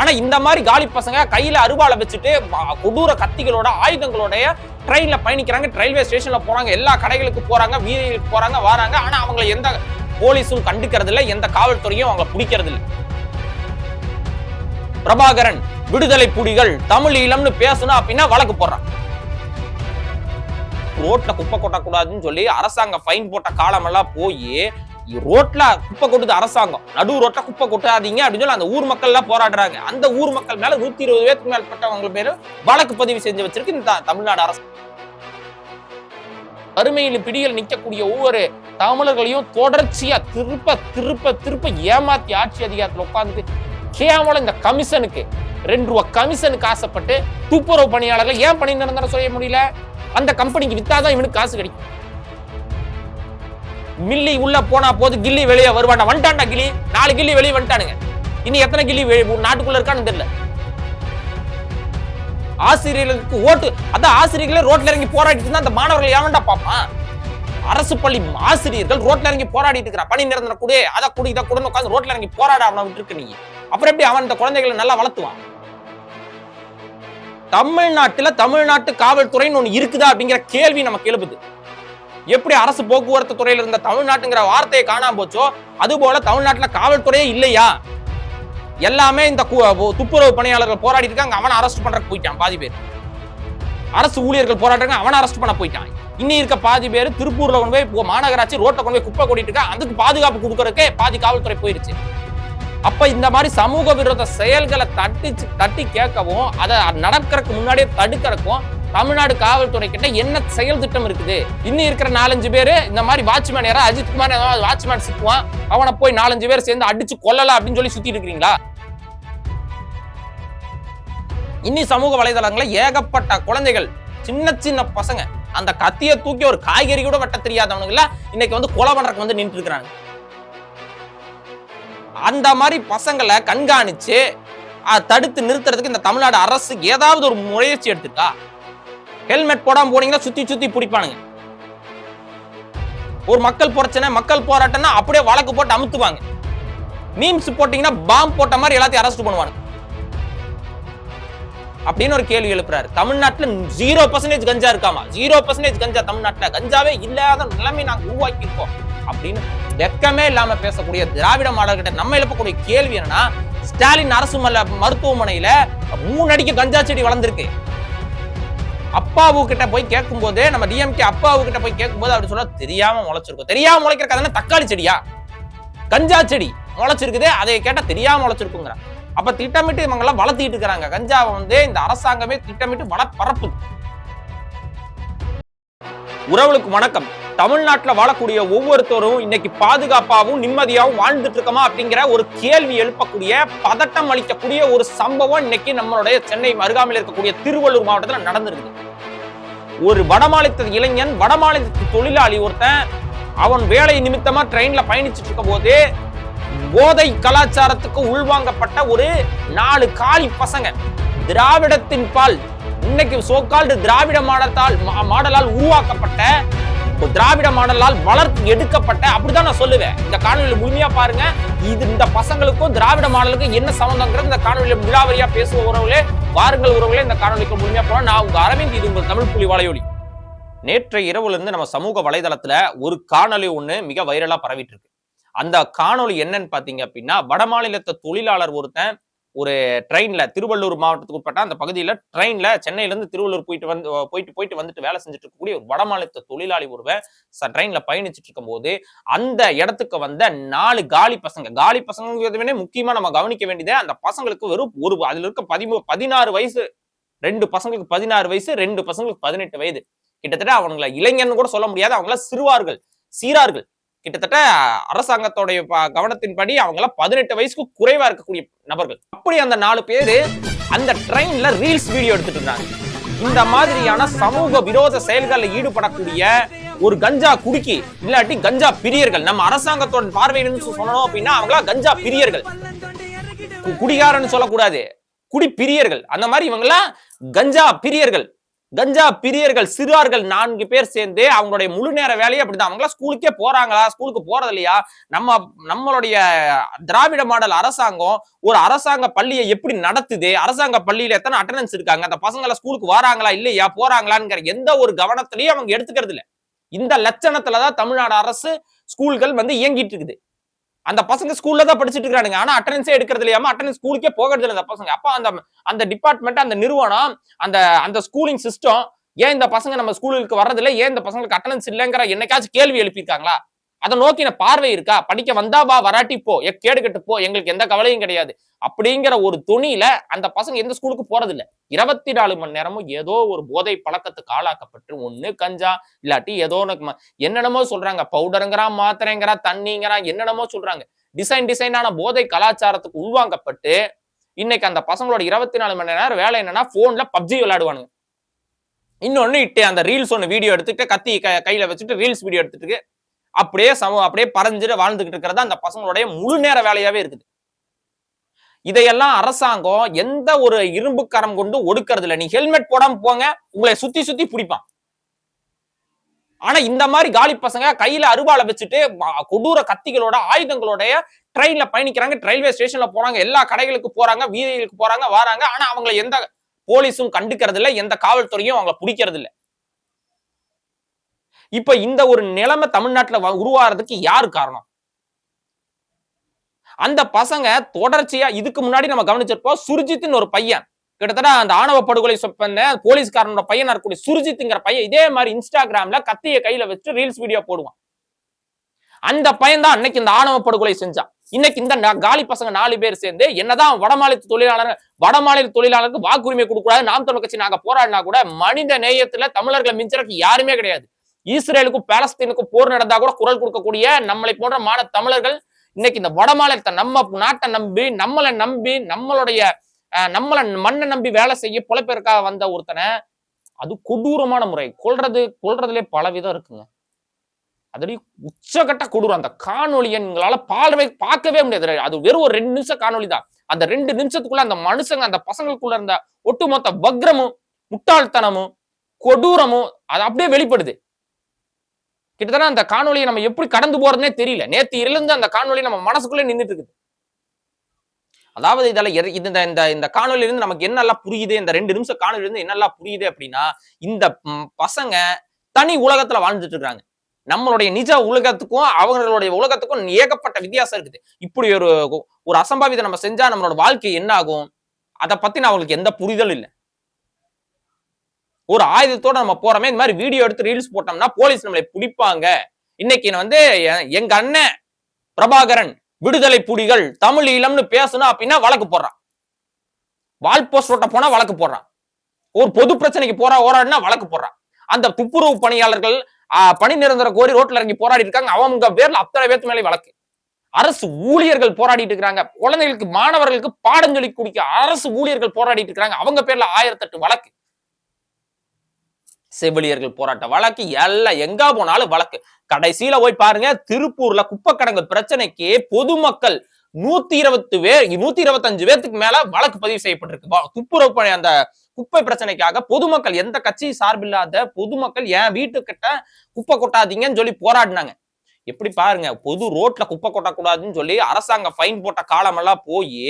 ஆனா இந்த மாதிரி காலி பசங்க கையில அருவாளை வச்சுட்டு கொடூர கத்திகளோட ஆயுதங்களோடைய ட்ரெயின்ல பயணிக்கிறாங்க. ரயில்வே ஸ்டேஷன்ல போறாங்க. எல்லா கடைகளுக்கு போறாங்க வீதிகளுக்கு போறாங்க வராங்க. ஆனா அவங்களை எந்த போலீஸும் கண்டுக்கிறது இல்லை எந்த காவல்துறையும் அவங்களை பிடிக்கிறது இல்லை பிரபாகரன் விடுதலை புலிகள் தமிழ் ஈழம்னு பேசணும் அப்படின்னா வழக்கு போடுறான். ரோட்ல குப்பை கொட்டக்கூடாதுன்னு சொல்லி அரசாங்கம் ஃபைன் போட்ட காலமெல்லாம் போய் ரோட்ல குப்பை கொட்டுது அரசாங்கம். நடு ரோட்ல குப்பை கொட்டாதீங்க அப்படின்னு சொல்லி அந்த ஊர் மக்கள் எல்லாம் போராடுறாங்க. அந்த ஊர் மக்கள் மேல நூத்தி இருபது பேருக்கு மேற்பட்டவங்க பேரு வழக்கு பதிவு செஞ்சு வச்சிருக்கு. இந்த தமிழ்நாடு அரசு. வறுமையில் பிடியில் நிற்கக்கூடிய ஒவ்வொரு தமிழர்களையும் தொடர்ச்சியா திருப்ப திருப்ப திருப்ப ஏமாத்தி ஆட்சி அதிகாரத்தில் உட்கார்ந்துட்டு கேவலம் இந்த கமிஷனுக்கு. ரெண்டு ரூபா கமிஷனுக்கு ஆசைப்பட்டு துப்புரவு பணியாளர்கள் ஏன் பணி நிரந்தரம் செய்ய முடியல? அந்த கம்பெனிக்கு வித்தாதான் இவனுக்கு காசு கிடைக்கும். மில்லி உள்ள போனா போது கில்லி வெளியே வருவான்? வந்துட்டான்டா கில்லி. நாலு கில்லி வெளியே வந்துட்டானுங்க. இனி எத்தனை கில்லி நாட்டுக்குள்ள இருக்கான்னு தெரியல. ஆசிரியர்களுக்கு ஓட்டு. அதான் ஆசிரியர்களே ரோட்ல இறங்கி போராடிட்டு இருந்தா அந்த மாணவர்கள் எவன்டா பாப்பான்? அரசு பள்ளி ஆசிரியர்கள் ரோட்ல இறங்கி போராடிட்டு இருக்கிறா பணி நிரந்தர கூட அதை கூட இதை கூட உட்காந்து ரோட்ல இறங்கி போராட அவனை நீங்க அப்புறம் எப்படி அவன் இந்த குழந்தைகளை நல்லா வளர்த்துவான்? தமிழ்நாட்டுல தமிழ்நாட்டு காவல்துறைன்னு ஒண்ணு இருக்குதா அப்படிங்கிற கேள்வி நமக்கு எழுப்புது எப்படி அரசு போக்குவரத்து துறையில இருந்த தமிழ்நாட்டுங்கிற வார்த்தையை காணாம போச்சோ அது போல தமிழ்நாட்டுல காவல்துறையே இல்லையா? எல்லாமே இந்த கு- துப்புரவு பணியாளர்கள் போராடி இருக்காங்க. அவனை அரெஸ்ட் பண்றதுக்கு போயிட்டான் பாதி பேர். அரசு ஊழியர்கள் போராடுறாங்க அவனை அரெஸ்ட் பண்ண போயிட்டான். இன்னி இருக்க பாதி பேர் திருப்பூர்ல கொண்டு போய் மாநகராட்சி ரோட்டை கொண்டு போய் குப்பை கொட்டிட்டு இருக்கா. அதுக்கு பாதுகாப்பு கொடுக்கறதுக்கே பாதி காவல்துறை போயிருச்சு. அப்ப இந்த மாதிரி சமூக விரோத செயல்களை தட்டி தட்டி கேட்கவும் அதை நடக்கிறதுக்கு முன்னாடியே தடுக்கிறக்கும் தமிழ்நாடு காவல்துறை கிட்ட என்ன செயல் திட்டம் இருக்குது? இன்னும் இருக்கிற நாலஞ்சு பேர் இந்த மாதிரி வாட்ச்மேன் யாரா அஜித் குமார் வாட்ச்மேன் சிக்குவான் அவனை போய் நாலஞ்சு பேர் சேர்ந்து அடிச்சு கொல்லலாம் அப்படின்னு சொல்லி சுத்திட்டு இருக்கிறீங்களா? இன்னி சமூக வலைதளங்கள்ல ஏகப்பட்ட குழந்தைகள் சின்ன சின்ன பசங்க அந்த கத்தியை தூக்கி ஒரு காய்கறி கூட வெட்ட தெரியாதவனுங்கள இன்னைக்கு வந்து கொலை பண்றதுக்கு வந்து நின்று இருக்கிறாங்க. அந்த மாதிரி பசங்களை கண்காணிச்சு தடுத்து நிறுத்துறதுக்கு இந்த தமிழ்நாடு அரசு ஏதாவது ஒரு முயற்சி எடுத்துட்டா ஹெல்மெட் போடாம போனீங்கன்னா சுத்தி சுத்தி பிடிப்பானுங்க. ஒரு மக்கள் பிரச்சனை மக்கள் போராட்டம்னா அப்படியே வழக்கு போட்டு அமுத்துவாங்க. மீம்ஸ் போட்டீங்கன்னா பாம் போட்ட மாதிரி எல்லாத்தையும் அரெஸ்ட் பண்ணுவாங்க அப்படின்னு ஒரு கேள்வி எழுப்புறாரு. தமிழ்நாட்டுல ஜீரோ பர்சன்டேஜ் கஞ்சா இருக்காமா? ஜீரோ பர்சன்டேஜ் கஞ்சா தமிழ்நாட்டுல? கஞ்சாவே இல்லாத நிலைமை நாங்க உருவாக்கியிருக்கோம். அப்படின்னு வெக்கமே இல்லாம பேசக்கூடிய திராவிட மாடல்கிட்ட நம்ம எழுப்பக்கூடிய கேள்வி என்னன்னா ஸ்டாலின் அரசு மருத்துவமனையில மூணு அடிக்கு கஞ்சா செடி வளர்ந்துருக்கு. அப்பாவு கிட்ட போய் கேட்கும் போது நம்ம டிஎம்கே அப்பாவு கிட்ட போய் கேட்கும் போது அப்படி சொல்ல தெரியாம முளைச்சிருக்கும். தெரியாம முளைக்கிற கதை தக்காளி செடியா? கஞ்சா செடி முளைச்சிருக்குதே அதை கேட்டா தெரியாம முளைச்சிருக்குங்கிற அப்ப திட்டமிட்டு இவங்க எல்லாம் வளர்த்திட்டு இருக்கிறாங்க. கஞ்சாவை வந்து இந்த அரசாங்கமே திட்டமிட்டு வள பரப்பு உறவுகளுக்கு வணக்கம். தமிழ்நாட்டில் வாழக்கூடிய ஒவ்வொருத்தரும் இன்னைக்கு பாதுகாப்பாகவும் நிம்மதியாகவும் வாழ்ந்துட்டு இருக்கோமா அப்படிங்கிற ஒரு கேள்வி எழுப்பக்கூடிய பதட்டம் அளிக்கக்கூடிய ஒரு சம்பவம் இன்னைக்கு நம்மளுடைய சென்னை அருகாமையில் இருக்கக்கூடிய திருவள்ளூர் மாவட்டத்தில் நடந்திருக்குது. ஒரு வடமாநிலத்து இளைஞன் வடமாநிலத்து தொழிலாளி ஒருத்தன் அவன் வேலை நிமித்தமா ட்ரெயின்ல பயணிச்சுட்டு இருக்கும் போது போதை கலாச்சாரத்துக்கு உள்வாங்கப்பட்ட ஒரு நாலு காலி பசங்க திராவிடத்தின் பால் இன்னைக்கு சோக்கால்டு திராவிட மாடத்தால் மா- மாடலால் உருவாக்கப்பட்ட ஒரு திராவிட மாடலால் வளர்த்து எடுக்கப்பட்ட அப்படிதான் நான் சொல்லுவேன். இந்த காணொலியில் முழுமையா பாருங்க. இது இந்த பசங்களுக்கும் திராவிட மாடலுக்கும் என்ன சம்பந்தங்கிறது இந்த காணொலியில் விழாவரியா பேசுவ உறவுகளே வாருங்கள் உறவுகளே இந்த காணொலிக்கு முழுமையா போனா நான் உங்க அரவிந்த் இது உங்கள் தமிழ் புலி வலையொலி நேற்றைய இரவுல இருந்து நம்ம சமூக வலைதளத்துல ஒரு காணொளி ஒண்ணு மிக வைரலா பரவிட்டு இருக்கு. அந்த காணொளி என்னன்னு பாத்தீங்க அப்படின்னா வடமாநிலத்தை தொழிலாளர் ஒருத்தன் ஒரு ட்ரெயின்ல திருவள்ளூர் மாவட்டத்துக்கு உட்பட்ட அந்த பகுதியில ட்ரெயின்ல சென்னையிலேருந்து திருவள்ளூர் போயிட்டு வந்து போயிட்டு போயிட்டு வந்துட்டு வேலை செஞ்சுட்டு இருக்கக்கூடிய ஒரு வடமாநில தொழிலாளி ஒருவன் ச- ட்ரெயின்ல பயணிச்சுட்டு இருக்கும்போது அந்த இடத்துக்கு வந்த நாலு காலி பசங்க. காலி பசங்கிறதுவே முக்கியமா நம்ம கவனிக்க வேண்டியது அந்த பசங்களுக்கு வெறும் ஒரு அதுல இருக்க பதிமூ பதினாறு வயசு ரெண்டு பசங்களுக்கு பதினாறு வயசு ரெண்டு பசங்களுக்கு பதினெட்டு வயது. கிட்டத்தட்ட அவங்களை இளைஞர்னு கூட சொல்ல முடியாது. அவங்கள சிறுவார்கள் சீரார்கள். கிட்டத்தட்ட அரசாங்கத்தோடைய கவனத்தின்படி அவங்கள பதினெட்டு வயசுக்கு குறைவா இருக்கக்கூடிய நபர்கள். அப்படி அந்த நாலு பேரு அந்த ட்ரெயின்ல ரீல்ஸ் வீடியோ எடுத்துட்டு இருந்தாங்க. இந்த மாதிரியான சமூக விரோத செயல்களில் ஈடுபடக்கூடிய ஒரு கஞ்சா குடுக்கி இல்லாட்டி கஞ்சா பிரியர்கள். நம்ம அரசாங்கத்தோட பார்வையிலிருந்து சொல்லணும் அப்படின்னா அவங்களா கஞ்சா பிரியர்கள். குடிகாரன்னு சொல்லக்கூடாது. குடி பிரியர்கள் அந்த மாதிரி இவங்கெல்லாம் கஞ்சா பிரியர்கள். கஞ்சா பிரியர்கள் சிறார்கள் நான்கு பேர் சேர்ந்து அவங்களுடைய முழு நேர வேலையை அப்படிதான். அவங்களா ஸ்கூலுக்கே போறாங்களா? ஸ்கூலுக்கு போறது இல்லையா நம்ம நம்மளுடைய திராவிட மாடல் அரசாங்கம் ஒரு அரசாங்க பள்ளியை எப்படி நடத்துது? அரசாங்க பள்ளியில எத்தனை அட்டண்டன்ஸ் இருக்காங்க? அந்த பசங்களை ஸ்கூலுக்கு வராங்களா? இல்லையா? போறாங்களாங்கிற எந்த ஒரு கவனத்திலையும் அவங்க எடுத்துக்கிறது இல்லை இந்த லட்சணத்துலதான் தமிழ்நாடு அரசு ஸ்கூல்கள் வந்து இயங்கிட்டு இருக்குது. அந்த பசங்க ஸ்கூல்ல தான் படிச்சுட்டு இருக்கானுங்க. ஆனா அட்டண்டன்ஸே எடுக்கிறது இல்லையாம அட்டண்டன்ஸ் ஸ்கூலுக்கே போகிறது இல்லை அந்த பசங்க. அப்ப அந்த அந்த டிபார்ட்மெண்ட் அந்த நிறுவனம் அந்த அந்த ஸ்கூலிங் சிஸ்டம் ஏன் இந்த பசங்க நம்ம ஸ்கூலுக்கு வர்றதில்ல? ஏன் இந்த பசங்களுக்கு அட்டண்டன்ஸ் இல்லைங்கிற என்னைக்காச்சும் கேள்வி எழுப்பியிருக்காங்களா? அதை நோக்கின பார்வை இருக்கா? படிக்க வந்தா வா வராட்டி போ எ- கேடு போ எங்களுக்கு எந்த கவலையும் கிடையாது. அப்படிங்கிற ஒரு துணியில அந்த பசங்க எந்த ஸ்கூலுக்கு போறதில்ல. இருபத்தி நாலு மணி நேரமும் ஏதோ ஒரு போதை பழக்கத்துக்கு ஆளாக்கப்பட்டு ஒண்ணு கஞ்சா இல்லாட்டி ஏதோ ஒன்று என்னென்னமோ சொல்றாங்க. பவுடருங்கிறான் மாத்திரைங்கிறா தண்ணிங்கிறான் என்னென்னமோ சொல்றாங்க. டிசைன் டிசைனான போதை கலாச்சாரத்துக்கு உள்வாங்கப்பட்டு இன்னைக்கு அந்த பசங்களோட இருபத்தி நாலு மணி நேரம் வேலை என்னன்னா போன்ல பப்ஜி விளையாடுவானுங்க. இன்னொன்னு இட்டு அந்த ரீல்ஸ் ஒன்று வீடியோ எடுத்துட்டு கத்தி க- கையில வச்சுட்டு ரீல்ஸ் வீடியோ எடுத்துட்டு அப்படியே சம அப்படியே பறஞ்சுட்டு வாழ்ந்துகிட்டு இருக்கிறது அந்த பசங்களுடைய முழு நேர வேலையாவே இருக்குது. இதையெல்லாம் அரசாங்கம் எந்த ஒரு இரும்பு கரம் கொண்டு ஒடுக்கறது இல்லை. நீ ஹெல்மெட் போடாம போங்க உங்களை சுத்தி சுத்தி பிடிப்பான். ஆனா இந்த மாதிரி காலி பசங்க கையில அருவாளை வச்சுட்டு கொடூர கத்திகளோட ஆயுதங்களோடைய ட்ரெயின்ல பயணிக்கிறாங்க. ரயில்வே ஸ்டேஷன்ல போறாங்க. எல்லா கடைகளுக்கு போறாங்க வீதிகளுக்கு போறாங்க வராங்க. ஆனா அவங்களை எந்த போலீஸும் கண்டுக்கிறது இல்லை எந்த காவல்துறையும் அவங்களை பிடிக்கிறது இல்லை இப்ப இந்த ஒரு நிலைமை தமிழ்நாட்டுல உருவாகிறதுக்கு யாரு காரணம்? அந்த பசங்க தொடர்ச்சியா இதுக்கு முன்னாடி நம்ம கவனிச்சிருப்போம் சுர்ஜித்னு ஒரு பையன். கிட்டத்தட்ட அந்த ஆணவ படுகொலை சொ- பண்ண போலீஸ்காரனோட பையனா இருக்கக்கூடிய சுர்ஜித்ங்கிற பையன் இதே மாதிரி இன்ஸ்டாகிராம்ல கத்திய கையில வச்சு ரீல்ஸ் வீடியோ போடுவான். அந்த பையன் தான் அன்னைக்கு இந்த ஆணவ படுகொலை செஞ்சான். இன்னைக்கு இந்த காலி பசங்க நாலு பேர் சேர்ந்து என்னதான் வடமாநில தொழிலாளர் வடமாநில தொழிலாளருக்கு வாக்குரிமை கொடுக்கூடாது நாம் தமிழ் கட்சி நாங்க போராடினா கூட மனித நேயத்துல தமிழர்களை மிஞ்சறதுக்கு யாருமே கிடையாது. ஈஸ்ரேலுக்கும் பாலஸ்தீனுக்கும் போர் நடந்தா கூட குரல் கொடுக்கக்கூடிய நம்மளை போன்ற மாட தமிழர்கள் இன்னைக்கு இந்த வடமாநிலத்தை நம்ம நாட்டை நம்பி நம்மளை நம்பி நம்மளுடைய நம்மளை மண்ணை நம்பி வேலை செய்ய புலப்பெருக்காக வந்த ஒருத்தனை அது கொடூரமான முறை. கொள்றது கொல்றதுலே பல விதம் இருக்குங்க. அதுலயும் உச்சகட்ட கொடூரம். அந்த காணொலியை நீங்களால பார்வை பார்க்கவே முடியாது. அது வெறும் ஒரு ரெண்டு நிமிஷம் காணொளி தான். அந்த ரெண்டு நிமிஷத்துக்குள்ள அந்த மனுஷங்க அந்த பசங்களுக்குள்ள இருந்த ஒட்டுமொத்த வக்ரமும் முட்டாள்தனமும் கொடூரமும் அது அப்படியே வெளிப்படுது. கிட்டத்தட்ட அந்த காணொலியை நம்ம எப்படி கடந்து போறதுனே தெரியல. நேத்து இருந்து அந்த காணொலி நம்ம மனசுக்குள்ளே நின்றுட்டு இருக்குது அதாவது இதெல்லாம் இந்த இந்த இந்த காணொலியில இருந்து நமக்கு என்னெல்லாம் புரியுது இந்த ரெண்டு நிமிஷம் காணொலியில இருந்து என்னெல்லாம் புரியுது அப்படின்னா இந்த பசங்க தனி உலகத்துல வாழ்ந்துட்டு இருக்காங்க நம்மளுடைய நிஜ உலகத்துக்கும் அவங்களுடைய உலகத்துக்கும் ஏகப்பட்ட வித்தியாசம் இருக்குது. இப்படி ஒரு ஒரு அசம்பாவிதம் நம்ம செஞ்சா நம்மளோட வாழ்க்கை என்ன ஆகும் அதை நான் அவங்களுக்கு எந்த புரிதலும் இல்லை. ஒரு ஆயுதத்தோட நம்ம போறோமே இந்த மாதிரி வீடியோ எடுத்து ரீல்ஸ் போட்டோம்னா போலீஸ் நம்மளை பிடிப்பாங்க. இன்னைக்கு வந்து எங்க அண்ணன் பிரபாகரன் விடுதலை புலிகள் தமிழ் ஈழம்னு பேசணும் அப்படின்னா வழக்கு போடுறான். வால் போஸ்ட் ஓட்ட போனா வழக்கு போடுறான். ஒரு பொது பிரச்சனைக்கு போறா போராடினா வழக்கு போடுறான். அந்த துப்புரவு பணியாளர்கள் பணி நிரந்தர கோரி ரோட்ல இறங்கி போராடி இருக்காங்க. அவங்க பேர்ல அத்தனை பேர்த்து மேலே வழக்கு. அரசு ஊழியர்கள் போராடிட்டு இருக்கிறாங்க. குழந்தைகளுக்கு மாணவர்களுக்கு பாடம் சொல்லி குடிக்க அரசு ஊழியர்கள் போராடிட்டு இருக்கிறாங்க. அவங்க பேர்ல ஆயிரத்தெட்டு வழக்கு. செவிலியர்கள் போராட்ட வழக்கு எல்லாம் எங்க போனாலும் வழக்கு. கடைசியில போய் பாருங்க திருப்பூர்ல குப்பக்கடங்கு பிரச்சனைக்கு பொதுமக்கள் நூத்தி இருபத்து பேர் நூத்தி இருபத்தஞ்சு பேர்த்துக்கு மேல வழக்கு பதிவு செய்யப்பட்டிருக்கு. துப்புரவு அந்த குப்பை பிரச்சனைக்காக பொதுமக்கள் எந்த கட்சி சார்பில்லாத பொதுமக்கள் என் வீட்டுக்கிட்ட குப்பை கொட்டாதீங்கன்னு சொல்லி போராடினாங்க. எப்படி பாருங்க பொது ரோட்ல குப்பை கொட்டக்கூடாதுன்னு சொல்லி அரசாங்கம் ஃபைன் போட்ட காலமெல்லாம் போய்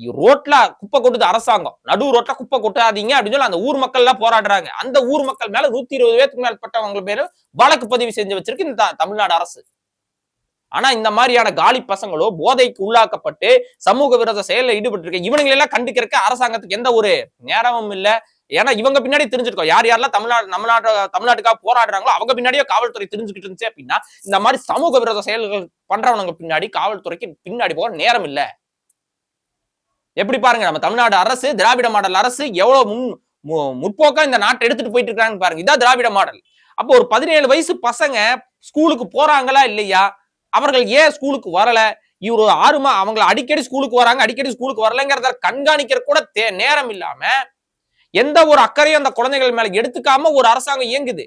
ரோட்ல குப்பை கொட்டுது அரசாங்கம். நடு ரோட்ல குப்பை கொட்டாதீங்க அப்படின்னு சொல்லி அந்த ஊர் மக்கள் எல்லாம் போராடுறாங்க. அந்த ஊர் மக்கள் மேல நூத்தி இருபது பேருக்கு மேற்பட்டவங்க பேரு வழக்கு பதிவு செஞ்சு வச்சிருக்கு இந்த தமிழ்நாடு அரசு. ஆனா இந்த மாதிரியான காலி பசங்களோ போதைக்கு உள்ளாக்கப்பட்டு சமூக விரோத செயலில் ஈடுபட்டு இருக்க இவனுங்களை எல்லாம் அரசாங்கத்துக்கு எந்த ஒரு நேரமும் இல்லை. ஏன்னா இவங்க பின்னாடி தெரிஞ்சிருக்கோம் யார் யாரெல்லாம் தமிழ்நாடு தமிழ்நாட்டு தமிழ்நாட்டுக்காக போராடுறாங்களோ அவங்க பின்னாடியே காவல்துறை தெரிஞ்சுக்கிட்டு இருந்துச்சு அப்படின்னா இந்த மாதிரி சமூக விரோத செயல்கள் பண்றவனுங்க பின்னாடி காவல்துறைக்கு பின்னாடி போக நேரம் இல்லை. எப்படி பாருங்க நம்ம தமிழ்நாடு அரசு திராவிட மாடல் அரசு எவ்வளவு முன் மு- முற்போக்கா இந்த நாட்டை எடுத்துட்டு போயிட்டு இருக்காங்கன்னு பாருங்க. இதான் திராவிட மாடல். அப்போ ஒரு பதினேழு வயசு பசங்க ஸ்கூலுக்கு போறாங்களா இல்லையா? அவர்கள் ஏன் ஸ்கூலுக்கு வரல? இவரு ஆறுமா அவங்களை அடிக்கடி ஸ்கூலுக்கு வராங்க அடிக்கடி ஸ்கூலுக்கு வரலங்கிறத கண்காணிக்கிற கூட தே- நேரம் இல்லாம எந்த ஒரு அக்கறையும் அந்த குழந்தைகள் மேல எடுத்துக்காம ஒரு அரசாங்கம் இயங்குது.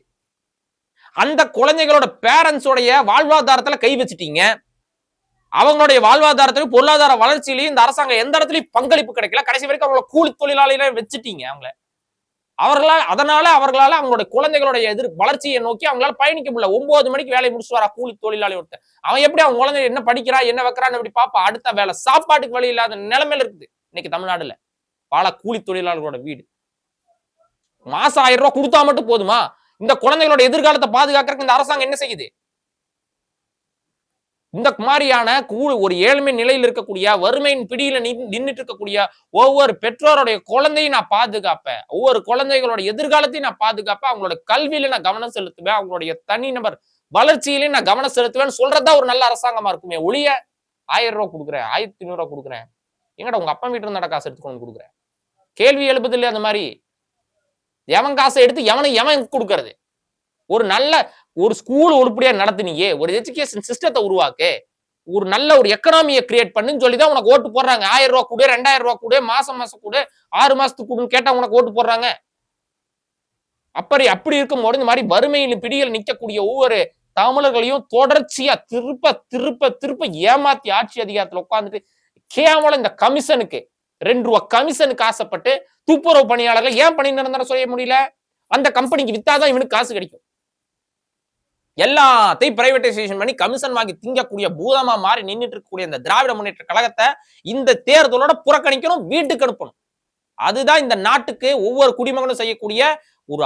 அந்த குழந்தைகளோட பேரண்ட்ஸோடைய வாழ்வாதாரத்துல கை வச்சுட்டீங்க. அவங்களுடைய வாழ்வாதாரத்திலும் பொருளாதார வளர்ச்சியிலையும் இந்த அரசாங்கம் எந்த இடத்துலயும் பங்களிப்பு கிடைக்கல. கடைசி வரைக்கும் அவங்கள கூலி தொழிலாளிகளே வச்சுட்டீங்க அவங்கள. அவர்களால் அதனால அவர்களால அவங்களுடைய குழந்தைகளுடைய எதிர் வளர்ச்சியை நோக்கி அவங்களால பயணிக்க முடியல. ஒன்பது மணிக்கு வேலையை முடிச்சுட்டு வரா கூலி தொழிலாளி ஒருத்தர் அவன் எப்படி அவன் குழந்தை என்ன படிக்கிறா என்ன வைக்கிறான்னு எப்படி பாப்பா அடுத்த வேலை சாப்பாட்டுக்கு வழி இல்லாத நிலைமையில இருக்குது. இன்னைக்கு தமிழ்நாடுல. பல கூலி தொழிலாளர்களோட வீடு. மாசம் ஆயிரம் ரூபாய் கொடுத்தா மட்டும் போதுமா? இந்த குழந்தைகளோட எதிர்காலத்தை பாதுகாக்கிறதுக்கு இந்த அரசாங்கம் என்ன செய்யுது? இந்த மாதிரியான கூ- ஒரு ஏழ்மை நிலையில் இருக்கக்கூடிய வறுமையின் பிடியில நின்- நின்னுட்டு இருக்கக்கூடிய ஒவ்வொரு பெற்றோருடைய குழந்தையும் நான் பாதுகாப்பேன். ஒவ்வொரு குழந்தைகளோட எதிர்காலத்தையும் நான் பாதுகாப்பேன். அவங்களோட கல்வியில நான் கவனம் செலுத்துவேன். அவங்களுடைய தனிநபர் வளர்ச்சியிலையும் நான் கவனம் செலுத்துவேன்னு சொல்றதா ஒரு நல்ல அரசாங்கமா இருக்குமே ஒளிய ஆயிரம் ரூபாய் கொடுக்குறேன் ஆயிரத்தி ஐநூறு ரூபா கொடுக்குறேன். எங்கடா உங்க அப்பா வீட்டு இருந்தா காசு எடுத்துக்கொண்டு கொடுக்குறேன்? கேள்வி எழுப்புது இல்லையா அந்த மாதிரி. எவன் காசை எடுத்து எவனை எவன் கொடுக்கறது? ஒரு நல்ல ஒரு ஸ்கூல் உருப்படியா நடத்தினியே ஒரு எஜுகேஷன் சிஸ்டத்தை உருவாக்கு ஒரு நல்ல ஒரு எக்கனாமியை கிரியேட் பண்ணுன்னு சொல்லி தான் உனக்கு ஓட்டு போடுறாங்க. ஆயிரம் ரூபா கூட ரெண்டாயிரம் ரூபா கூட மாசம் மாசம் கூட ஆறு மாசத்துக்கு கூடன்னு கேட்டா உனக்கு ஓட்டு போடுறாங்க. அப்படி அப்படி இருக்கும்போது இந்த மாதிரி வறுமையில் பிடியில் நிற்கக்கூடிய ஒவ்வொரு தமிழர்களையும் தொடர்ச்சியா திருப்ப திருப்ப திருப்ப ஏமாத்தி ஆட்சி அதிகாரத்துல உட்காந்துட்டு கேவலம் இந்த கமிஷனுக்கு ரெண்டு ரூபா கமிஷனுக்கு ஆசைப்பட்டு துப்புரவு பணியாளர்கள் ஏன் பணி நிரந்தரம் செய்ய முடியல? அந்த கம்பெனிக்கு வித்தாதான் இவனுக்கு காசு கிடைக்கும். எல்லாத்தையும் பிரைவேட்டைசேஷன் பண்ணி கமிஷன் வாங்கி திங்கக்கூடிய பூதமா மாறி நின்றுட்டு இருக்கக்கூடிய இந்த திராவிட முன்னேற்ற கழகத்தை இந்த தேர்தலோட புறக்கணிக்கணும் வீட்டுக்கு அனுப்பணும். அதுதான் இந்த நாட்டுக்கு ஒவ்வொரு குடிமகனும் செய்யக்கூடிய ஒரு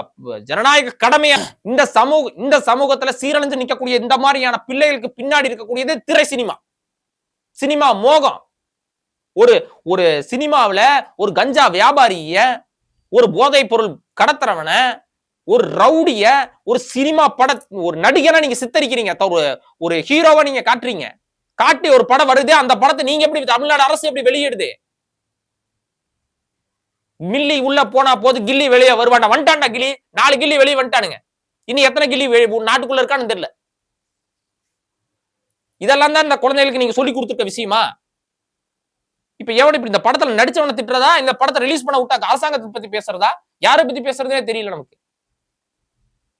ஜனநாயக கடமையா இந்த சமூக இந்த சமூகத்துல சீரழிஞ்சு நிக்கக்கூடிய இந்த மாதிரியான பிள்ளைகளுக்கு பின்னாடி இருக்கக்கூடியது திரை சினிமா. சினிமா மோகம். ஒரு ஒரு சினிமாவுல ஒரு கஞ்சா வியாபாரிய ஒரு போதைப் பொருள் கடத்துறவன ஒரு ரவுடிய ஒரு சினிமா பட ஒரு நடிகனா நீங்க சித்தரிக்கிறீங்க. ஒரு ஒரு ஹீரோவா நீங்க காட்டுறீங்க. காட்டி ஒரு படம் வருது அந்த படத்தை நீங்க எப்படி தமிழ்நாடு அரசு எப்படி வெளியிடுது? மில்லி உள்ள போனா போது கில்லி வெளியே வருவாண்டா வந்துட்டான்டா கில்லி. நாலு கில்லி வெளியே வந்துட்டானுங்க. இனி எத்தனை கில்லி வெளி- நாட்டுக்குள்ள இருக்கான்னு தெரியல. இதெல்லாம் தான் இந்த குழந்தைகளுக்கு நீங்க சொல்லி கொடுத்துருக்க விஷயமா? இப்ப எவன் இப்படி இந்த படத்துல நடிச்சவனை திட்டுறதா? இந்த படத்தை ரிலீஸ் பண்ண விட்டா அரசாங்கத்தை பத்தி பேசுறதா? யாரை பத்தி பேசுறதே தெரியல நமக்கு.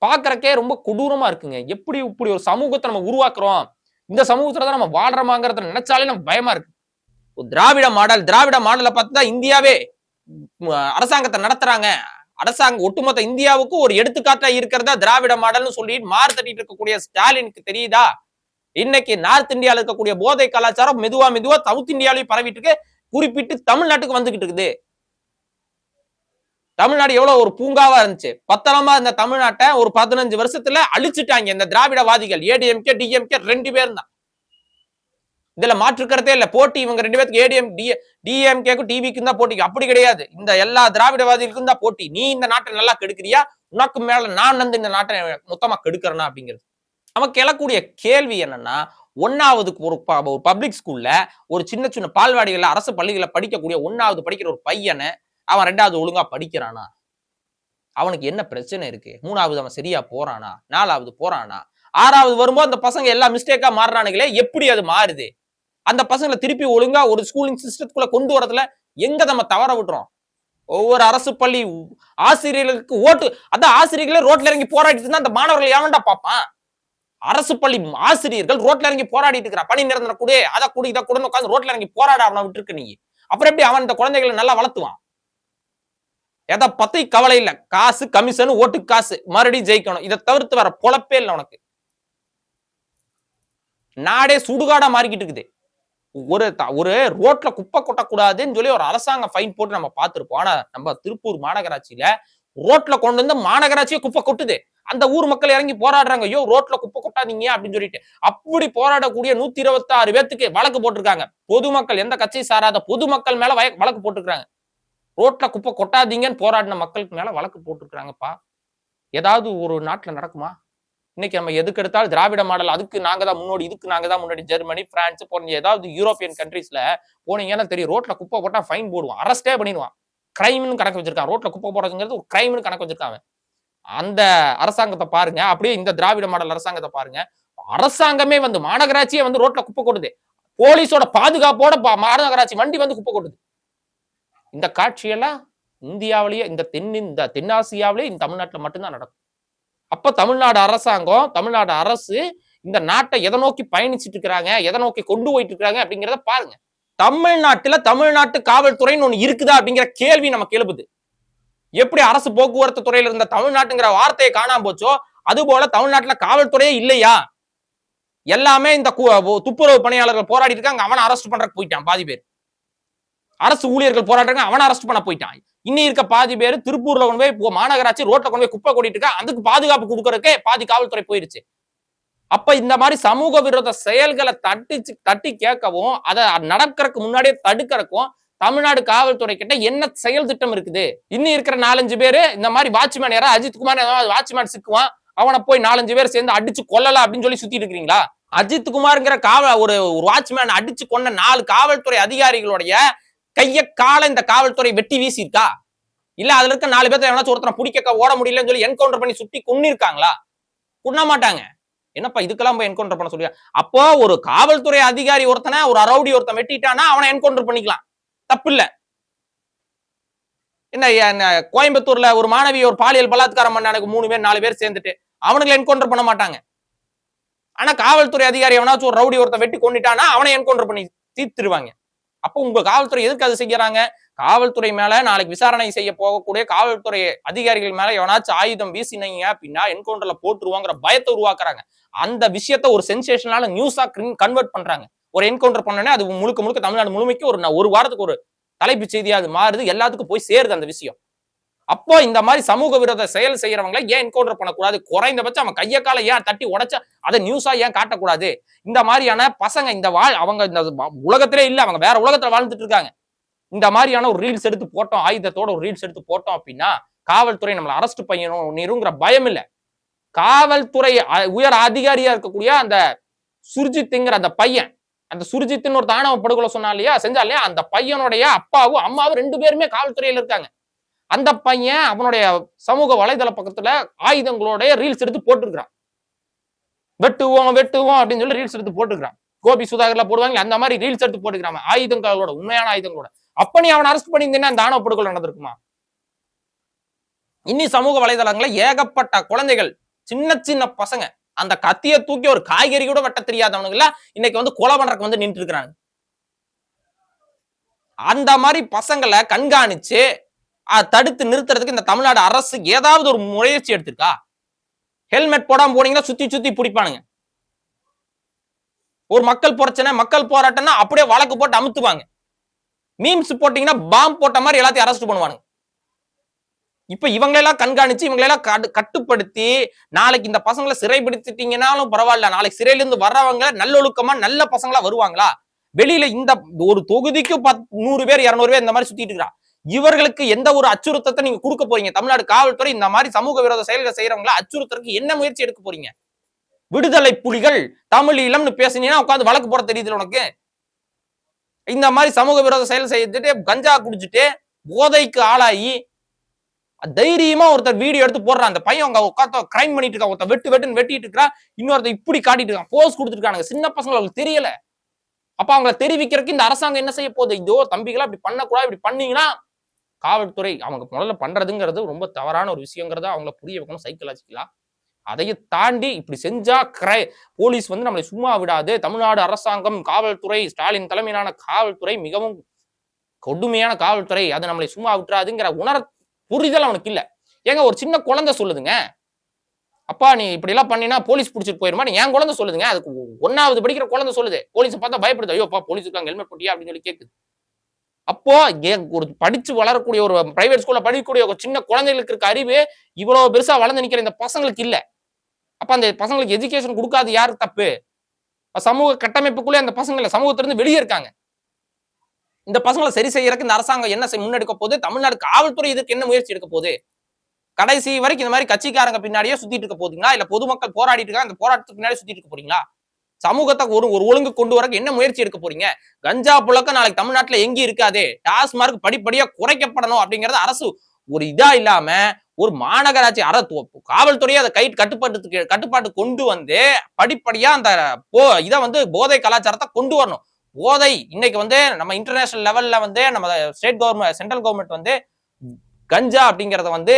பாக்குறக்கே ரொம்ப கொடூரமா இருக்குங்க. எப்படி இப்படி ஒரு சமூகத்தை நம்ம உருவாக்குறோம்? இந்த சமூகத்துல தான் நம்ம வாழ்றோமாங்கிறத நினைச்சாலே நம்ம பயமா இருக்கு. திராவிட மாடல் திராவிட மாடலை பார்த்து தான் இந்தியாவே அரசாங்கத்தை நடத்துறாங்க. அரசாங்கம் ஒட்டுமொத்த இந்தியாவுக்கு ஒரு எடுத்துக்காட்டா இருக்கிறதா திராவிட மாடல்னு சொல்லி மாறு தட்டிட்டு இருக்கக்கூடிய ஸ்டாலினுக்கு தெரியுதா? இன்னைக்கு நார்த் இந்தியால இருக்கக்கூடிய போதை கலாச்சாரம் மெதுவா மெதுவா சவுத் இந்தியாவிலையும் பரவிட்டு இருக்கு. குறிப்பிட்டு தமிழ்நாட்டுக்கு வந்துகிட்டு இருக்குது. தமிழ்நாடு எவ்வளவு ஒரு பூங்காவா இருந்துச்சு? பத்தனமா இருந்த தமிழ்நாட்டை ஒரு பதினஞ்சு வருஷத்துல அழிச்சிட்டாங்க இந்த திராவிடவாதிகள். ஏடிஎம்கே டிஎம்கே ரெண்டு பேரும் தான். இதுல மாற்றுக்கிறதே இல்ல. போட்டி இவங்க ரெண்டு பேருக்கு ஏடிஎம் டி டிஎம்கேக்கும் டிவிக்கும் தான் போட்டி. அப்படி கிடையாது. இந்த எல்லா திராவிடவாதிகளுக்கும் தான் போட்டி. நீ இந்த நாட்டை நல்லா கெடுக்கிறியா? உனக்கு மேல நான் வந்து இந்த நாட்டை மொத்தமா கெடுக்கிறேனா அப்படிங்கிறது. நமக்கு எழக்கூடிய கேள்வி என்னன்னா ஒன்னாவதுக்கு ஒரு ப- ஒரு பப்ளிக் ஸ்கூல்ல ஒரு சின்ன சின்ன பால்வாடிகள்ல அரசு பள்ளிகளை படிக்கக்கூடிய ஒன்னாவது படிக்கிற ஒரு பையனை அவன் ரெண்டாவது ஒழுங்கா படிக்கிறானா? அவனுக்கு என்ன பிரச்சனை இருக்கு? மூணாவது அவன் சரியா போறானா? நாலாவது போறானா? ஆறாவது வரும்போது அந்த பசங்க எல்லா மிஸ்டேக்கா மாறுறானுங்களே எப்படி அது மாறுது? அந்த பசங்களை திருப்பி ஒழுங்கா ஒரு ஸ்கூலிங் சிஸ்டத்துக்குள்ள கொண்டு வரதுல எங்க நம்ம தவற விடுறோம்? ஒவ்வொரு அரசு பள்ளி ஆசிரியர்களுக்கு ஓட்டு அதான் ஆசிரியர்களே ரோட்ல இறங்கி போராடிட்டு இருந்தா அந்த மாணவர்கள் எவன்டா பார்ப்பான்? அரசு பள்ளி ஆசிரியர்கள் ரோட்ல இறங்கி போராடிட்டு இருக்கிறா பணி நிரந்தர கூட அதை கூட இதை கூட உட்காந்து ரோட்ல இறங்கி போராட அவனை விட்டுருக்கு நீ. அப்புறம் எப்படி அவன் இந்த குழந்தைகளை நல்லா வளர்த்துவான்? எதை பத்தி கவலை இல்ல. காசு கமிஷன் ஓட்டு காசு. மறுபடியும் ஜெயிக்கணும். இதை தவிர்த்து வர பொழப்பே இல்லை உனக்கு. நாடே சுடுகாடா மாறிக்கிட்டு இருக்குது. ஒரு ஒரு ரோட்ல குப்பை கொட்டக்கூடாதுன்னு சொல்லி ஒரு அரசாங்கம் ஃபைன் போட்டு நம்ம பார்த்திருப்போம். ஆனா நம்ம திருப்பூர் மாநகராட்சியில ரோட்ல கொண்டு வந்து மாநகராட்சியை குப்பை கொட்டுது. அந்த ஊர் மக்கள் இறங்கி போராடுறாங்க. ஐயோ ரோட்ல குப்பை கொட்டாதீங்க அப்படின்னு சொல்லிட்டு. அப்படி போராடக்கூடிய நூத்தி இருபத்தி ஆறு பேத்துக்கு வழக்கு போட்டிருக்காங்க. பொதுமக்கள் எந்த கட்சியும் சாராத பொதுமக்கள் மேல வய- வழக்கு போட்டிருக்காங்க ரோட்ல குப்பை கொட்டாதீங்கன்னு போராடின மக்களுக்கு மேல வழக்கு போட்டிருக்காங்கப்பா ஏதாவது ஒரு நாட்டுல நடக்குமா? இன்னைக்கு நம்ம எதுக்கு எடுத்தாலும் திராவிட மாடல் அதுக்கு நாங்க தான் முன்னோடி இதுக்கு நாங்க தான் முன்னாடி ஜெர்மனி பிரான்ஸ் போன ஏதாவது யூரோப்பியன் கண்ட்ரீஸ்ல போனீங்கன்னா தெரியும் ரோட்ல குப்பை போட்டா ஃபைன் போடுவான் அரெஸ்டே பண்ணிடுவான். கிரைம்னு கணக்கு வச்சிருக்கான் ரோட்ல குப்பை போடுறதுங்கிறது ஒரு கிரைம்னு கணக்கு வச்சிருக்காங்க அந்த அரசாங்கத்தை பாருங்க அப்படியே இந்த திராவிட மாடல் அரசாங்கத்தை பாருங்க அரசாங்கமே வந்து மாநகராட்சியே வந்து ரோட்ல குப்பை கொடுது போலீஸோட பாதுகாப்போட பா- மாநகராட்சி வண்டி வந்து குப்பை கொடுது இந்த காட்சியெல்லாம் இந்தியாவிலேயே இந்த தென் இந்த தென்னாசியாவிலே இந்த தமிழ்நாட்டில் மட்டும்தான் நடக்கும். அப்ப தமிழ்நாடு அரசாங்கம் தமிழ்நாடு அரசு இந்த நாட்டை எதை நோக்கி பயணிச்சுட்டு இருக்கிறாங்க எதை நோக்கி கொண்டு போயிட்டு இருக்காங்க அப்படிங்கிறத பாருங்க. தமிழ்நாட்டுல தமிழ்நாட்டு காவல்துறைன்னு ஒண்ணு இருக்குதா அப்படிங்கிற கேள்வி நமக்கு எழுப்புது எப்படி அரசு போக்குவரத்து துறையில இருந்த தமிழ்நாட்டுங்கிற வார்த்தையை காணாம போச்சோ அது போல தமிழ்நாட்டுல காவல்துறையே இல்லையா? எல்லாமே இந்த துப்புரவு பணியாளர்கள் போராடி இருக்காங்க அவனை அரெஸ்ட் பண்றதுக்கு போயிட்டான் பாதி பேர். அரசு ஊழியர்கள் போராடுறாங்க அவனை அரெஸ்ட் பண்ண போயிட்டான். இன்னி இருக்க பாதி பேர் திருப்பூர்ல கொண்டு போய் மாநகராட்சி ரோட்ல கொண்டு போய் குப்பை கொட்டிட்டு இருக்கா அதுக்கு பாதுகாப்பு கொடுக்கறதுக்கே பாதி காவல்துறை போயிருச்சு. அப்ப இந்த மாதிரி சமூக விரோத செயல்களை தட்டி தட்டி கேட்கவும் அதை நடக்கிறதுக்கு முன்னாடியே தடுக்கிறக்கும் தமிழ்நாடு காவல்துறை கிட்ட என்ன செயல் திட்டம் இருக்குது? இன்னும் இருக்கிற நாலஞ்சு பேரு இந்த மாதிரி வாட்ச்மேன் யாரா அஜித் குமார் வாட்ச்மேன் சிக்குவான் அவனை போய் நாலஞ்சு பேர் சேர்ந்து அடிச்சு கொல்லலாம் அப்படின்னு சொல்லி சுத்திட்டு இருக்கீங்களா அஜித் குமார்ங்கிற காவல் ஒரு வாட்ச்மேன் அடிச்சு கொண்ட நாலு காவல்துறை அதிகாரிகளுடைய கைய காலை இந்த காவல்துறை வெட்டி வீசியிருக்கா? இல்ல அதுல இருக்க நாலு பேர்த்த எவனாச்சும் ஒருத்தனை பிடிக்க ஓட முடியலன்னு சொல்லி என்கவுண்டர் பண்ணி சுட்டி கொன்னிருக்காங்களா? கொன்ன மாட்டாங்க. என்னப்பா இதுக்கெல்லாம் போய் என்கவுண்டர் பண்ண சொல்லியா? அப்போ ஒரு காவல்துறை அதிகாரி ஒருத்தனை ஒரு அரவுடி ஒருத்தன் வெட்டிட்டானா அவனை என்கவுண்டர் பண்ணிக்கலாம். தப்பு இல்ல என்ன கோயம்புத்தூர்ல ஒரு மாணவி ஒரு பாலியல் பலாத்காரம் பண்ண மூணு பேர் நாலு பேர் சேர்ந்துட்டு அவனுங்களை என்கவுண்டர் பண்ண மாட்டாங்க. ஆனா காவல்துறை அதிகாரி எவனாச்சும் ஒரு ரவுடி ஒருத்தன் வெட்டி கொண்டுட்டானா அவனை என்கவுண்டர் பண்ணி தீர்த்துருவாங்க. அப்போ உங்க காவல்துறை எதுக்கு அது செய்யறாங்க? காவல்துறை மேல நாளைக்கு விசாரணை செய்ய போகக்கூடிய காவல்துறை அதிகாரிகள் மேல எவனாச்சும் ஆயுதம் வீசினீங்க அப்படின்னா என்கவுண்டர்ல போட்டுருவாங்கிற பயத்தை உருவாக்குறாங்க. அந்த விஷயத்த ஒரு சென்சேஷனால நியூஸா கன்வெர்ட் பண்றாங்க. ஒரு என்கவுண்டர் பண்ணனே அது முழுக்க முழுக்க தமிழ்நாடு முழுமைக்கு ஒரு ஒரு வாரத்துக்கு ஒரு தலைப்பு செய்தியா அது மாறுது. எல்லாத்துக்கும் போய் சேருது அந்த விஷயம். அப்போ இந்த மாதிரி சமூக விரோத செயல் செய்யறவங்களை ஏன் என்கவுண்டர் பண்ணக்கூடாது? குறைந்தபட்சம் அவன் கைய காலை ஏன் தட்டி உடைச்சா? அதை நியூஸா ஏன் காட்டக்கூடாது? இந்த மாதிரியான பசங்க இந்த வாழ் அவங்க இந்த உலகத்திலே இல்ல அவங்க வேற உலகத்துல வாழ்ந்துட்டு இருக்காங்க. இந்த மாதிரியான ஒரு ரீல்ஸ் எடுத்து போட்டோம் ஆயுதத்தோட ஒரு ரீல்ஸ் எடுத்து போட்டோம் அப்படின்னா காவல்துறை நம்மளை அரெஸ்ட் பண்ணணும் நிறுங்கிற பயம் இல்ல. காவல்துறை அ- உயர் அதிகாரியா இருக்கக்கூடிய அந்த சுர்ஜித்துங்கிற அந்த பையன் அந்த சுர்ஜித்னு ஒரு தானவ படுகொலை சொன்னா இல்லையா? செஞ்சா இல்லையா? அந்த பையனுடைய அப்பாவும் அம்மாவும் ரெண்டு பேருமே காவல்துறையில இருக்காங்க. அந்த பையன் அவனுடைய சமூக வலைதள பக்கத்துல ஆயுதங்களோட ரீல்ஸ் எடுத்து போட்டிருக்கிறான். வெட்டுவோம் வெட்டுவோம் அப்படின்னு சொல்லி ரீல்ஸ் எடுத்து போட்டுக்கிறான் கோபி சுதாகர்ல போடுவாங்க அந்த மாதிரி ரீல்ஸ் எடுத்து போட்டுக்கிறாங்க ஆயுதங்களோட உண்மையான ஆயுதங்களோட. அப்ப நீ அவன் அரெஸ்ட் பண்ணியிருந்தேன்னா அந்த ஆணவ படுகொலை நடந்திருக்குமா? இன்னி சமூக வலைதளங்கள்ல ஏகப்பட்ட குழந்தைகள் சின்ன சின்ன பசங்க அந்த கத்திய தூக்கி ஒரு காய்கறி கூட வெட்ட தெரியாதவனுங்கள இன்னைக்கு வந்து கொலை பண்றதுக்கு வந்து நின்று இருக்கிறாங்க. அந்த மாதிரி பசங்களை கண்காணிச்சு தடுத்து நிறுத்துறதுக்கு இந்த தமிழ்நாடு அரசு ஏதாவது ஒரு முயற்சி எடுத்திருக்கா? ஹெல்மெட் போடாம போனீங்கன்னா சுத்தி சுத்தி பிடிப்பானுங்க. ஒரு மக்கள் பிரச்சனை மக்கள் போராட்டம்னா அப்படியே வழக்கு போட்டு அமுத்துவாங்க. மீம்ஸ் போட்டீங்கன்னா பாம் போட்ட மாதிரி எல்லாத்தையும் அரெஸ்ட் பண்ணுவானுங்க. இப்ப இவங்களெல்லாம் கண்காணிச்சு இவங்களெல்லாம் கட்டுப்படுத்தி நாளைக்கு இந்த பசங்களை சிறைப்படுத்திட்டீங்கன்னாலும் பரவாயில்ல நாளைக்கு சிறையில இருந்து வர்றவங்க நல்லொழுக்கமா நல்ல பசங்களா வருவாங்களா? வெளியில இந்த ஒரு தொகுதிக்கு பத் நூறு பேர் இரநூறு பேர் இந்த மாதிரி சுத்திட்டு இருக்கா? இவர்களுக்கு எந்த ஒரு அச்சுறுத்தத்தை நீங்க கொடுக்க போறீங்க? தமிழ்நாடு காவல்துறை இந்த மாதிரி சமூக விரோத செயல்களை செய்யறவங்கள அச்சுறுத்தறதுக்கு என்ன முயற்சி எடுக்க போறீங்க? விடுதலை புலிகள் தமிழ் இளம்னு பேசினீங்கன்னா உட்காந்து வழக்கு போட தெரியுது உனக்கு? இந்த மாதிரி சமூக விரோத செயல் செய்துட்டு கஞ்சா குடிச்சிட்டு போதைக்கு ஆளாகி தைரியமா ஒருத்தர் வீடியோ எடுத்து போடுறான். அந்த பையன் அங்க உட்காந்து கிரைம் பண்ணிட்டு இருக்கான். ஒருத்தர் வெட்டு வெட்டுன்னு வெட்டிட்டு இருக்கான் இன்னொருத்தர் இப்படி காட்டிட்டு இருக்கான். போஸ் கொடுத்துருக்கானுங்க சின்ன பசங்க அவங்களுக்கு தெரியல. அப்ப அவங்களை தெரிவிக்கிறதுக்கு இந்த அரசாங்கம் என்ன செய்ய போகுது? இதோ தம்பிகளா இப்படி பண்ணக்கூடாது. இப்படி பண்ணீங்கன்னா காவல்துறை அவங்க முதல்ல பண்றதுங்கிறது ரொம்ப தவறான ஒரு விஷயங்கிறத அவங்கள புரிய வைக்கணும் சைக்கலாஜிக்கலா அதையும் தாண்டி இப்படி செஞ்சா கிரை போலீஸ் வந்து நம்மளை சும்மா விடாது. தமிழ்நாடு அரசாங்கம் காவல்துறை ஸ்டாலின் தலைமையிலான காவல்துறை மிகவும் கொடுமையான காவல்துறை. அது நம்மளை சும்மா விட்டுறாதுங்கிற உணர புரிதல் அவனுக்கு இல்ல. ஏங்க ஒரு சின்ன குழந்தை சொல்லுதுங்க. அப்பா நீ இப்படி எல்லாம் பண்ணினா போலீஸ் பிடிச்சிட்டு போயிருமா? நீ என் குழந்தை சொல்லுதுங்க? அதுக்கு ஒன்னாவது படிக்கிற குழந்தை சொல்லுது. போலீஸ் பார்த்தா பயப்படுது. ஐயோப்பா போலீஸுக்கு ஹெல்மெட் போட்டியா? அப்படின்னு சொல்லி கேக்குது. அப்போ ஒரு படிச்சு வளரக்கூடிய ஒரு பிரைவேட் ஸ்கூல்ல படிக்கக்கூடிய ஒரு சின்ன குழந்தைகளுக்கு இருக்க அறிவு இவ்வளவு பெருசா வளர்ந்து நிக்கிற இந்த பசங்களுக்கு இல்ல. அப்ப அந்த பசங்களுக்கு எஜுகேஷன் கொடுக்காது யாரு? தப்பு. அப்ப சமூக கட்டமைப்புக்குள்ளே அந்த பசங்களை சமூகத்திலிருந்து வெளியே இருக்காங்க. இந்த பசங்களை சரி செய்யறதுக்கு இந்த அரசாங்கம் என்ன செய்- முன்னெடுக்க போகுது? தமிழ்நாடு காவல்துறை இதுக்கு என்ன முயற்சி எடுக்க போகுது? கடைசி வரைக்கும் இந்த மாதிரி கட்சிக்காரங்க பின்னாடியே சுத்திட்டு இருக்க போதுங்களா இல்ல பொதுமக்கள் போராடிட்டு இருக்காங்க அந்த போராட்டத்துக்கு பின்னாடி சுத்திட்டு இருக்க போறீங்களா? சமூகத்தை ஒரு ஒரு ஒழுங்கு கொண்டு வரக்கு என்ன முயற்சி எடுக்க போறீங்க? கஞ்சா புழக்கம் நாளைக்கு தமிழ்நாட்டுல எங்க இருக்காது. டாஸ்மார்க் படிப்படியா குறைக்கப்படணும் அப்படிங்கறது அரசு ஒரு இதா இல்லாம ஒரு மாநகராட்சி அற காவல்துறையை அதை கை கட்டுப்பாட்டுக்கு கட்டுப்பாட்டு கொண்டு வந்து படிப்படியா அந்த போ இதை வந்து போதை கலாச்சாரத்தை கொண்டு வரணும். போதை இன்னைக்கு வந்து நம்ம இன்டர்நேஷனல் லெவல்ல வந்து நம்ம ஸ்டேட் கவர்மெண்ட் சென்ட்ரல் கவர்மெண்ட் வந்து கஞ்சா அப்படிங்கறத வந்து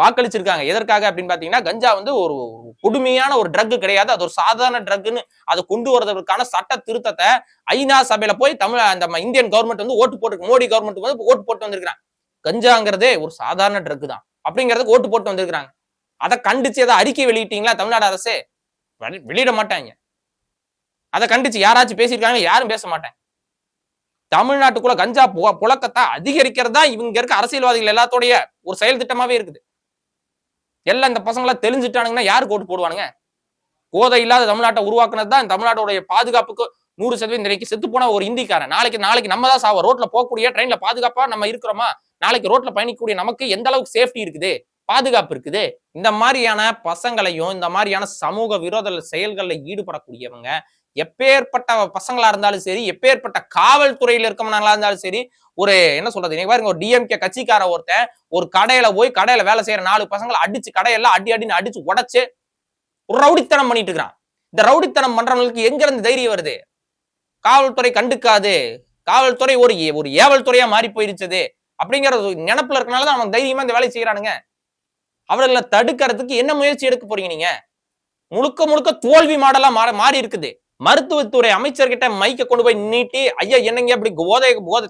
வாக்களிச்சிருக்காங்க. எதற்காக அப்படின்னு பாத்தீங்கன்னா கஞ்சா வந்து ஒரு கொடுமையான ஒரு ட்ரக் கிடையாது. அது ஒரு சாதாரண ட்ரக்னு அதை கொண்டு வரதற்கான சட்ட திருத்தத்தை ஐநா சபையில போய் தமிழ் அந்த இந்தியன் கவர்மெண்ட் வந்து ஓட்டு போட்டு மோடி கவர்மெண்ட் வந்து ஓட்டு போட்டு வந்திருக்கிறாங்க. கஞ்சாங்கிறதே ஒரு சாதாரண ட்ரக் தான். அப்படிங்கறதுக்கு ஓட்டு போட்டு வந்திருக்கிறாங்க. அதை கண்டிச்சு ஏதாவது அறிக்கை வெளியிட்டீங்களா தமிழ்நாடு அரசு? வெளியிட மாட்டாங்க. அதை கண்டிச்சு யாராச்சும் பேசியிருக்காங்க யாரும் பேச மாட்டாங்க. தமிழ்நாட்டுக்குள்ள கஞ்சா புழக்கத்தை அதிகரிக்கிறது தான் இவங்க இருக்க அரசியல்வாதிகள் எல்லாத்தோடைய ஒரு செயல் திட்டமாவே இருக்குது. எல்லாம் இந்த பசங்களா தெளிஞ்சிட்டானுங்கன்னா யாருக்கு ஓட்டு போடுவானுங்க? கோதை இல்லாத தமிழ்நாட்டை உருவாக்குனது தான் தமிழ்நாட்டுடைய பாதுகாப்புக்கு நூறு சதவீதம் இன்னைக்கு செத்து போன ஒரு இந்திக்காரன். நாளைக்கு நாளைக்கு நம்ம தான் சாவோம் ரோட்ல போகக்கூடிய ட்ரெயின்ல பாதுகாப்பா நம்ம இருக்கிறோமா? நாளைக்கு ரோட்ல பயணிக்கக்கூடிய நமக்கு எந்த அளவுக்கு சேஃப்டி இருக்குது? பாதுகாப்பு இருக்குது. இந்த மாதிரியான பசங்களையும் இந்த மாதிரியான சமூக விரோத செயல்களில் ஈடுபடக்கூடியவங்க எப்பேற்பட்ட பசங்களா இருந்தாலும் சரி எப்பேற்பட்ட காவல்துறையில இருக்கவங்களா இருந்தாலும் சரி ஒரு என்ன சொல்றது நீங்க பாருங்க ஒரு டிஎம்கே கட்சிக்கார ஒருத்தன் ஒரு கடையில போய் கடையில வேலை செய்யற நாலு பசங்களை அடிச்சு கடையெல்லாம் அடி அடின்னு அடிச்சு உடைச்சு ஒரு ரவுடித்தனம் பண்ணிட்டு இருக்கிறான். இந்த ரவுடித்தனம் பண்றவங்களுக்கு எங்க இருந்து தைரியம் வருது? காவல்துறை கண்டுக்காது. காவல்துறை ஒரு ஒரு ஏவல் துறையா மாறி போயிருச்சது. அப்படிங்கிற ஒரு இருக்கனால தான் அவங்க தைரியமா இந்த வேலையை செய்யறானுங்க அவர்களை தடுக்கிறதுக்கு என்ன முயற்சி எடுக்க போறீங்க நீங்க? முழுக்க முழுக்க தோல்வி மாடலா மாற மாறி இருக்குது. மருத்துவத்துறை அமைச்சர்கிட்ட மைக்க கொண்டு போய் நீட்டி ஐயா என்னங்க இப்படி போதை போதை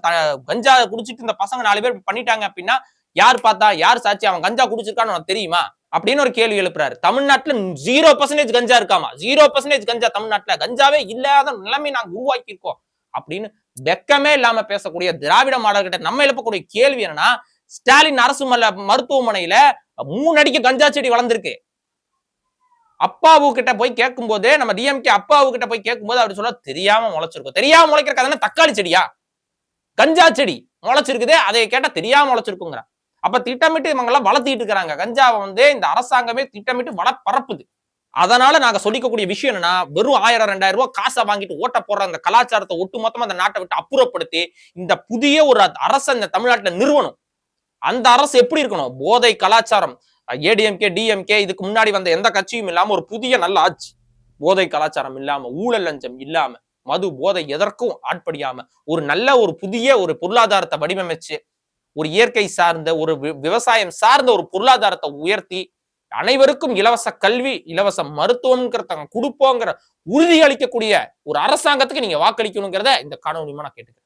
கஞ்சா குடிச்சிட்டு இந்த பசங்க நாலு பேர் பண்ணிட்டாங்க அப்படின்னா யார் பார்த்தா யார் சாட்சி அவன் கஞ்சா குடிச்சிருக்கான்னு உனக்கு தெரியுமா? அப்படின்னு ஒரு கேள்வி எழுப்புறாரு. தமிழ்நாட்டுல ஜீரோ பர்சன்டேஜ் கஞ்சா இருக்காமா? ஜீரோ பர்சன்டேஜ் கஞ்சா தமிழ்நாட்டுல கஞ்சாவே இல்லாத நிலைமை நாங்க உருவாக்கி இருக்கோம் அப்படின்னு வெக்கமே இல்லாம பேசக்கூடிய திராவிட மாடல்கிட்ட நம்ம எழுப்பக்கூடிய கேள்வி என்னன்னா ஸ்டாலின் அரசு மருத்துவமனையில மூணு அடிக்கு கஞ்சா செடி வளர்ந்துருக்கு. அப்பாவு கிட்ட போய் கேட்கும் போதே நம்ம டிஎம்கே அப்பாவு கிட்ட போய் கேட்கும்போது அப்படி சொல்ல தெரியாம முளைச்சிருக்கும். தெரியாம முளைக்கிற கதை தக்காளி செடியா? கஞ்சா செடி முளைச்சிருக்குதே அதை கேட்டா தெரியாம முளைச்சிருக்குங்கிற அப்ப திட்டமிட்டு இவங்க எல்லாம் வளர்த்திட்டு இருக்கிறாங்க. கஞ்சாவை வந்து இந்த அரசாங்கமே திட்டமிட்டு வள பரப்புது. அதனால நாங்க சொல்லிக்கக்கூடிய விஷயம் என்னன்னா வெறும் ஆயிரம் ரெண்டாயிரம் ரூபாய் காசை வாங்கிட்டு ஓட்ட போடுற அந்த கலாச்சாரத்தை ஒட்டு மொத்தமா அந்த நாட்டை விட்டு அப்புறப்படுத்தி இந்த புதிய ஒரு அரசு இந்த தமிழ்நாட்டுல நிறுவனம். அந்த அரசு எப்படி இருக்கணும்? போதை கலாச்சாரம் ஏடிஎம்கே டிஎம்கே இதுக்கு முன்னாடி வந்த எந்த கட்சியும் இல்லாம ஒரு புதிய நல்ல ஆட்சி. போதை கலாச்சாரம் இல்லாம ஊழல் லஞ்சம் இல்லாம மது போதை எதற்கும் ஆட்படியாம ஒரு நல்ல ஒரு புதிய ஒரு பொருளாதாரத்தை வடிவமைச்சு ஒரு இயற்கை சார்ந்த ஒரு விவசாயம் சார்ந்த ஒரு பொருளாதாரத்தை உயர்த்தி அனைவருக்கும் இலவச கல்வி இலவச மருத்துவம்ங்கிறத கொடுப்போங்கிற உறுதி அளிக்கக்கூடிய ஒரு அரசாங்கத்துக்கு நீங்க வாக்களிக்கணுங்கிறத இந்த காணொலி நான் கேட்டுக்கிறேன்.